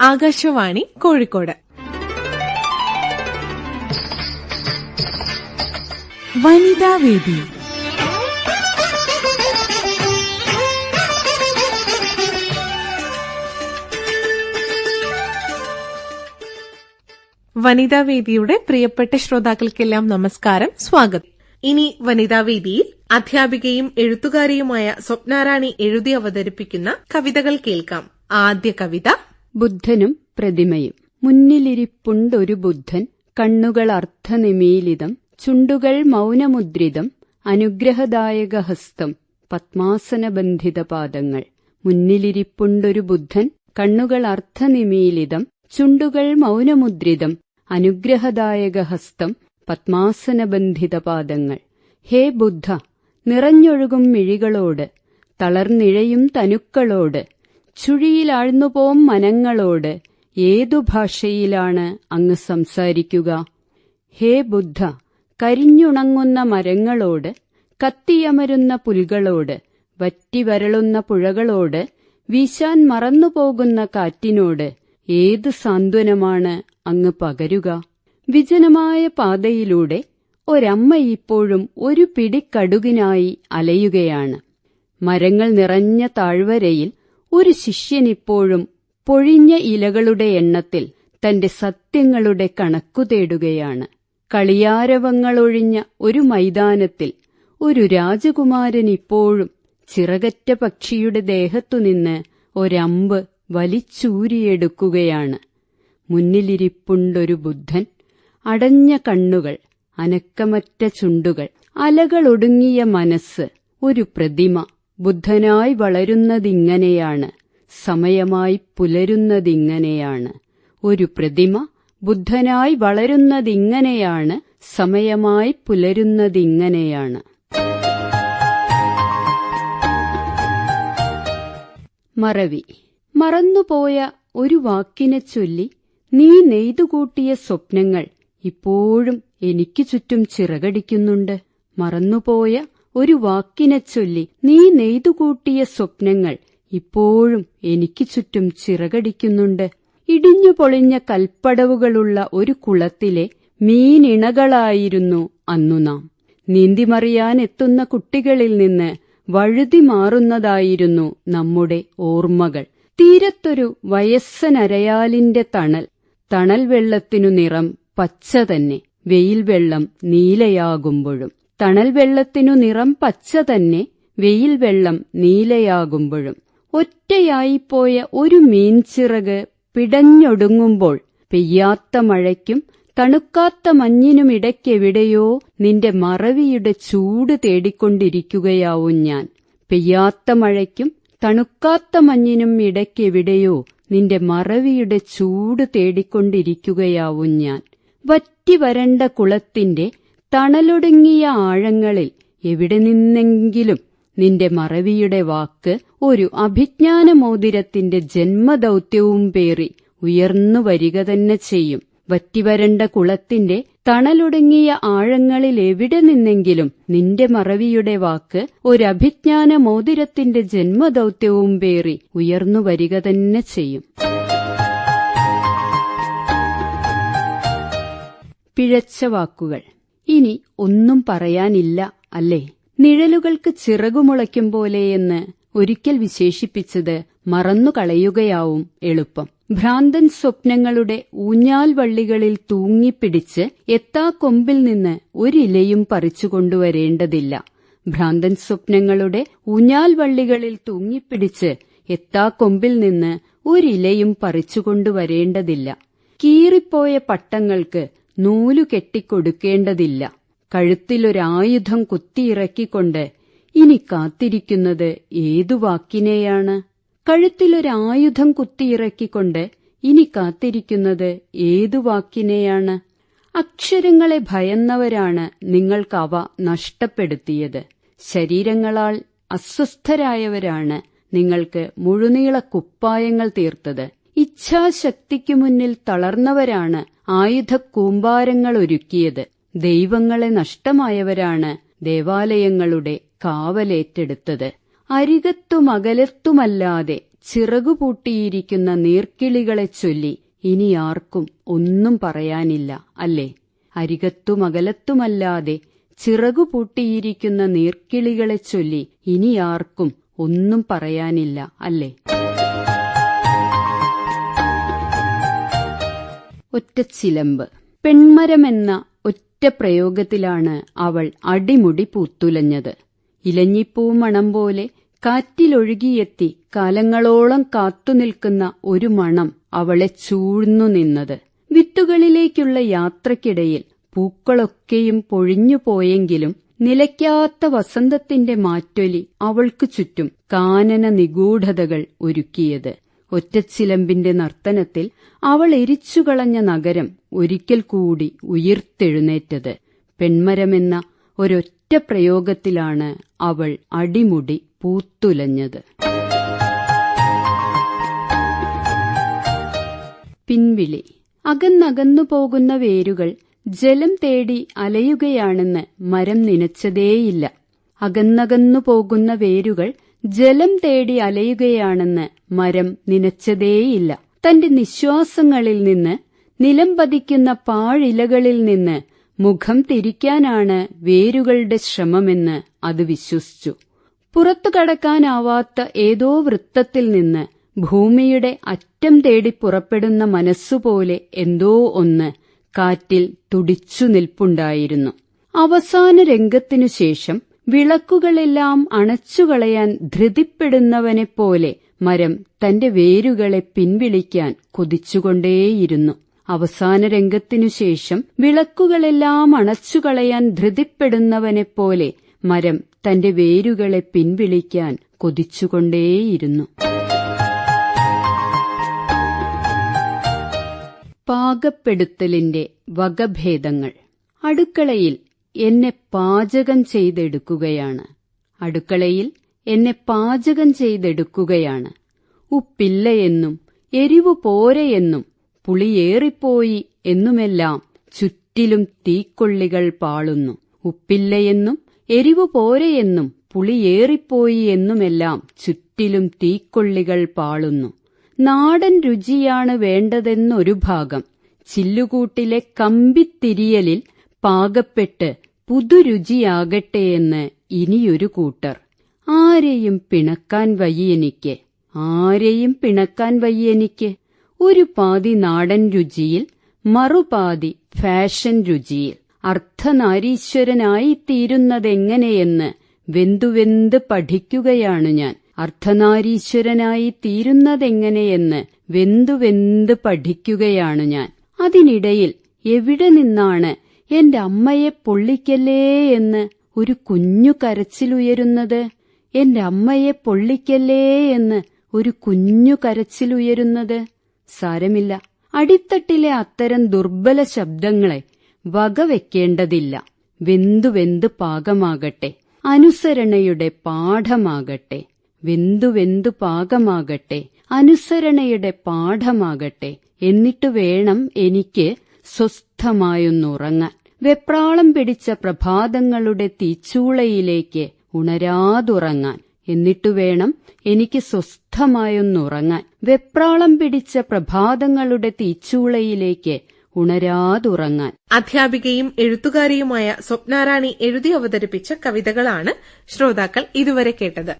ആകാശവാണി കോഴിക്കോട്. വനിതാ വേദി. വനിതാ വേദിയുടെ പ്രിയപ്പെട്ട ശ്രോതാക്കൾക്കെല്ലാം നമസ്കാരം സ്വാഗതം. ഇനി വനിതാ വേദിയിൽ അധ്യാപികയും എഴുത്തുകാരിയുമായ സ്വപ്നാറാണി എഴുതി അവതരിപ്പിക്കുന്ന കവിതകൾ കേൾക്കാം. ആദ്യ കവിത ബുദ്ധനും പ്രതിമയും. മുന്നിലിരിപ്പുണ്ടൊരു ബുദ്ധൻ കണ്ണുകൾ അർത്ഥനിമീലിതം ചുണ്ടുകൾ മൗനമുദ്രിതം അനുഗ്രഹദായക ഹസ്തം പത്മാസനബന്ധിത പാദങ്ങൾ മുന്നിലിരിപ്പുണ്ടൊരു ബുദ്ധൻ കണ്ണുകൾ അർത്ഥനിമീലിതം ചുണ്ടുകൾ മൗനമുദ്രിതം അനുഗ്രഹദായക ഹസ്തം പത്മാസനബന്ധിത പാദങ്ങൾ ഹേ ബുദ്ധ നിറഞ്ഞൊഴുകും മിഴികളോട് തളർന്നിഴയും തനുക്കളോട് ചുഴിയിലാഴ്ന്നുപോം മനങ്ങളോട്. ഏതു ഭാഷയിലാണ് അങ്ങ് സംസാരിക്കുക? ഹേ ബുദ്ധ കരിഞ്ഞുണങ്ങുന്ന മരങ്ങളോട് കത്തിയമരുന്ന പുൽകളോട് വറ്റിവരളുന്ന പുഴകളോട് വീശാൻ മറന്നുപോകുന്ന കാറ്റിനോട് ഏത് സാന്ത്വനമാണ് അങ്ങ് പകരുക? വിജനമായ പാതയിലൂടെ ഒരമ്മ ഇപ്പോഴും ഒരു പിടിക്കടുകിനായി അലയുകയാണ്. മരങ്ങൾ നിറഞ്ഞ താഴ്വരയിൽ ഒരു ശിഷ്യനിപ്പോഴും പൊഴിഞ്ഞ ഇലകളുടെ എണ്ണത്തിൽ തന്റെ സത്യങ്ങളുടെ കണക്കു തേടുകയാണ്. കളിയാരവങ്ങളൊഴിഞ്ഞ ഒരു മൈതാനത്തിൽ ഒരു രാജകുമാരൻ ഇപ്പോഴും ചിറകറ്റ പക്ഷിയുടെ ദേഹത്തുനിന്ന് ഒരമ്പ് വലിച്ചൂരിയെടുക്കുകയാണ്. മുന്നിലിരിപ്പുണ്ടൊരു ബുദ്ധൻ അടഞ്ഞ കണ്ണുകൾ അനക്കമറ്റ ചുണ്ടുകൾ അലകളൊടുങ്ങിയ മനസ്സ് ഒരു പ്രതിമ. ബുദ്ധനായി വളരുന്നതിങ്ങനെയാണ് സമയമായി പുലരുന്നതിങ്ങനെയാണ്. ഒരു പ്രതിമ ബുദ്ധനായി വളരുന്നതിങ്ങനെയാണ് സമയമായി പുലരുന്നതിങ്ങനെയാണ്. മറവി. മറന്നുപോയ ഒരു വാക്കിനെ ചൊല്ലി നീ നെയ്തുകൂട്ടിയ സ്വപ്നങ്ങൾ ഇപ്പോഴും എനിക്ക് ചുറ്റും ചിറകടിക്കുന്നുണ്ട്. മറന്നുപോയ ഒരു വാക്കിനെ ചൊല്ലി നീ നെയ്തുകൂട്ടിയ സ്വപ്നങ്ങൾ ഇപ്പോഴും എനിക്ക് ചുറ്റും ചിറകടിക്കുന്നുണ്ട്. ഇടിഞ്ഞു പൊളിഞ്ഞ കൽപ്പടവുകളുള്ള ഒരു കുളത്തിലെ മീനിണകളായിരുന്നു അന്നു നാം. നീന്തിമറിയാനെത്തുന്ന കുട്ടികളിൽ നിന്ന് വഴുതി മാറുന്നതായിരുന്നു നമ്മുടെ ഓർമ്മകൾ. തീരത്തൊരു വയസ്സനരയാലിന്റെ തണൽ. തണൽ വെള്ളത്തിനു നിറം പച്ച തന്നെ. വെയിൽ വെള്ളം നീലയാകുമ്പോഴും. തണൽ വെള്ളത്തിനു നിറം പച്ച തന്നെ വെയിൽ വെള്ളം നീലയാകുമ്പോഴും. ഒറ്റയായിപ്പോയ ഒരു മീൻചിറക് പിടഞ്ഞൊടുങ്ങുമ്പോൾ പെയ്യാത്ത മഴയ്ക്കും തണുക്കാത്ത മഞ്ഞിനുമിടയ്ക്കെവിടെയോ നിന്റെ മറവിയുടെ ചൂട് തേടിക്കൊണ്ടിരിക്കുകയാവും ഞാൻ. പെയ്യാത്ത മഴയ്ക്കും തണുക്കാത്ത മഞ്ഞിനും ഇടയ്ക്കെവിടെയോ നിന്റെ മറവിയുടെ ചൂട് തേടിക്കൊണ്ടിരിക്കുകയാവും ഞാൻ. വറ്റി വരണ്ട കുളത്തിന്റെ തണലൊടുങ്ങിയ ആഴങ്ങളിൽ എവിടെ നിന്നെങ്കിലും നിന്റെ മറവിയുടെ വാക്ക് ഒരു അഭിജ്ഞാനമോതിരത്തിന്റെ ജന്മദൗത്യവും പേറി ഉയർന്നു വരിക തന്നെ ചെയ്യും. വറ്റിവരണ്ട കുളത്തിന്റെ തണലൊടുങ്ങിയ ആഴങ്ങളിൽ എവിടെ നിന്നെങ്കിലും നിന്റെ മറവിയുടെ വാക്ക് ഒരഭിജ്ഞാന മോതിരത്തിന്റെ ജന്മദൗത്യവും പേറി ഉയർന്നു വരിക തന്നെ ചെയ്യും. പിഴച്ച വാക്കുകൾ. ഇനി ഒന്നും പറയാനില്ല അല്ലേ? നിഴലുകൾക്ക് ചിറകുമുളയ്ക്കും പോലെയെന്ന് ഒരിക്കൽ വിശേഷിപ്പിച്ചത് മറന്നുകളയുകയാവും എളുപ്പം. ഭ്രാന്തൻ സ്വപ്നങ്ങളുടെ ഊഞ്ഞാൽ വള്ളികളിൽ തൂങ്ങിപ്പിടിച്ച് എത്താ കൊമ്പിൽ നിന്ന് ഒരിലയും പറിച്ചുകൊണ്ടുവരേണ്ടതില്ല ഭ്രാന്തൻ സ്വപ്നങ്ങളുടെ ഊഞ്ഞാൽ വള്ളികളിൽ തൂങ്ങിപ്പിടിച്ച് എത്താ കൊമ്പിൽ നിന്ന് ഒരിലയും പറിച്ചുകൊണ്ടുവരേണ്ടതില്ല കീറിപ്പോയ പട്ടങ്ങൾക്ക് നൂലു കെട്ടിക്കൊടുക്കേണ്ടതില്ല. കഴുത്തിലൊരായുധം കുത്തിയിറക്കിക്കൊണ്ട് ഇനി കാത്തിരിക്കുന്നത് ഏതു വാക്കിനെയാണ്? കഴുത്തിലൊരായുധം കുത്തിയിറക്കിക്കൊണ്ട് ഇനി കാത്തിരിക്കുന്നത് ഏതു വാക്കിനെയാണ്? അക്ഷരങ്ങളെ ഭയന്നവരാണ് നിങ്ങൾക്കവ നഷ്ടപ്പെടുത്തിയത്. ശരീരങ്ങളാൽ അസ്വസ്ഥരായവരാണ് നിങ്ങൾക്ക് മുഴുനീള കുപ്പായങ്ങൾ തീർത്തത്. ഇച്ഛാശക്തിക്കു മുന്നിൽ തളർന്നവരാണ് ആയുധ കൂമ്പാരങ്ങൾ ഒരുക്കിയത് ദൈവങ്ങളെ നഷ്ടമായവരാണ് ദേവാലയങ്ങളുടെ കാവലേറ്റെടുത്തത്. അരികത്തുമകലത്തുമല്ലാതെ ചിറകുപൂട്ടിയിരിക്കുന്ന നീർക്കിളികളെ ചൊല്ലി ഇനി ആർക്കും ഒന്നും പറയാനില്ല അല്ലേ? അരികത്തുമകലത്തുമല്ലാതെ ചിറകുപൂട്ടിയിരിക്കുന്ന നീർക്കിളികളെ ചൊല്ലി ഇനി ആർക്കും ഒന്നും പറയാനില്ല അല്ലേ? ഒറ്റച്ചിലമ്പ്. പെൺമരമെന്ന ഒറ്റ പ്രയോഗത്തിലാണ് അവൾ അടിമുടി പൂത്തുലഞ്ഞത്. ഇലഞ്ഞിപ്പൂ മണം പോലെ കാറ്റിലൊഴുകിയെത്തി കാലങ്ങളോളം കാത്തുനിൽക്കുന്ന ഒരു മണം അവളെ ചൂഴ്ന്നു നിന്നത്. വിത്തുകളിലേക്കുള്ള യാത്രക്കിടയിൽ പൂക്കളൊക്കെയും പൊഴിഞ്ഞു പോയെങ്കിലും നിലയ്ക്കാത്ത വസന്തത്തിന്റെ മാറ്റൊലി അവൾക്കു ചുറ്റും കാനന നിഗൂഢതകൾ ഒരുക്കിയത്. ഒറ്റച്ചിലമ്പിന്റെ നർത്തനത്തിൽ അവൾ എരിച്ചുകളഞ്ഞ നഗരം ഒരിക്കൽ കൂടി ഉയിർത്തെഴുന്നേറ്റത്. പെൺമരമെന്ന ഒരൊറ്റ പ്രയോഗത്തിലാണ് അവൾ അടിമുടി പൂത്തുലഞ്ഞത്. പിൻവിളി. അകന്നകന്നു പോകുന്ന വേരുകൾ ജലം തേടി അലയുകയാണെന്ന് മരം നനച്ചതേയില്ല. അകന്നകന്നു പോകുന്ന വേരുകൾ ജലം തേടി അലയുകയാണെന്ന് മരം നനച്ചതേയില്ല. തന്റെ നിശ്വാസങ്ങളിൽ നിന്ന് നിലം പതിക്കുന്ന പാഴിലകളിൽ നിന്ന് മുഖം തിരിക്കാനാണ് വേരുകളുടെ ശ്രമമെന്ന് അത് വിശ്വസിച്ചു. പുറത്തു കടക്കാനാവാത്ത ഏതോ വൃത്തത്തിൽ നിന്ന് ഭൂമിയുടെ അറ്റം തേടി പുറപ്പെടുന്ന മനസ്സുപോലെ എന്തോ ഒന്ന് കാറ്റിൽ തുടിച്ചു നിൽപ്പുണ്ടായിരുന്നു. അവസാന രംഗത്തിനു ശേഷം വിളക്കുകളെല്ലാം അണച്ചുകളയാൻ ധൃതിപ്പെടുന്നവനെപ്പോലെ മരം തന്റെ വേരുകളെ പിൻവിളിക്കാൻ കൊതിച്ചുകൊണ്ടേയിരുന്നു. അവസാന രംഗത്തിനു ശേഷം വിളക്കുകളെല്ലാം അണച്ചുകളയാൻ ധൃതിപ്പെടുന്നവനെപ്പോലെ മരം തന്റെ വേരുകളെ പിൻവിളിക്കാൻ കൊതിച്ചുകൊണ്ടേയിരുന്നു. പാകപ്പെടുത്തലിന്റെ വകഭേദങ്ങൾ. അടുക്കളയിൽ എന്നെ പാചകം ചെയ്തെടുക്കുകയാണ്. അടുക്കളയിൽ എന്നെ പാചകം ചെയ്തെടുക്കുകയാണ്. ഉപ്പില്ലയെന്നും എരിവു പോരയെന്നും പുളിയേറിപ്പോയി എന്നുമെല്ലാം ചുറ്റിലും തീക്കൊള്ളികൾ പാളുന്നു. ഉപ്പില്ലയെന്നും എരിവു പോരയെന്നും പുളിയേറിപ്പോയി എന്നുമെല്ലാം ചുറ്റിലും തീക്കൊള്ളികൾ പാളുന്നു. നാടൻ രുചിയാണ് വേണ്ടതെന്നൊരു ഭാഗം. ചില്ലുകൂട്ടിലെ കമ്പിത്തിരിയലിൽ പാകപ്പെട്ട് പുതുരുചിയാകട്ടെയെന്ന് ഇനിയൊരു കൂട്ടർ. ആരെയും പിണക്കാൻ വയ്യെനിക്ക് ആരെയും പിണക്കാൻ വയ്യെനിക്ക് ഒരു പാതി നാടൻ രുചിയിൽ മറുപാതി ഫാഷൻ രുചിയിൽ. അർത്ഥനാരീശ്വരനായി തീരുന്നതെങ്ങനെയെന്ന് വെന്തുവെന്ത് പഠിക്കുകയാണ് ഞാൻ. അർത്ഥനാരീശ്വരനായി തീരുന്നതെങ്ങനെയെന്ന് വെന്തുവെന്ത് പഠിക്കുകയാണ് ഞാൻ. അതിനിടയിൽ എവിടെ നിന്നാണ് എന്റെ അമ്മയെ പൊള്ളിക്കല്ലേ എന്ന് ഒരു കുഞ്ഞു കരച്ചിലുയരുന്നത്? എന്റെ അമ്മയെ പൊള്ളിക്കല്ലേ എന്ന് ഒരു കുഞ്ഞു കരച്ചിലുയരുന്നത്? സാരമില്ല. അടിത്തട്ടിലെ അത്തരം ദുർബല ശബ്ദങ്ങളെ വകവെക്കേണ്ടതില്ല. വെന്തു വെന്ത് പാകമാകട്ടെ. അനുസരണയുടെ പാഠമാകട്ടെ. വെന്തു വെന്തു പാകമാകട്ടെ. അനുസരണയുടെ പാഠമാകട്ടെ. എന്നിട്ടു വേണം എനിക്ക് സ്വസ്ഥമായൊന്നുറങ്ങാൻ. വെപ്രാളം പിടിച്ച പ്രഭാതങ്ങളുടെ തീച്ചൂളയിലേക്ക് ഉണരാതുറങ്ങാൻ. എന്നിട്ടു വേണം എനിക്ക് സ്വസ്ഥമായൊന്നുറങ്ങാൻ. വെപ്രാളം പിടിച്ച പ്രഭാതങ്ങളുടെ തീച്ചൂളയിലേക്ക് ഉണരാതുറങ്ങാൻ. അധ്യാപികയും എഴുത്തുകാരിയുമായ സ്വപ്നാറാണി എഴുതി അവതരിപ്പിച്ച കവിതകളാണ് ശ്രോതാക്കൾ ഇതുവരെ കേട്ടത്.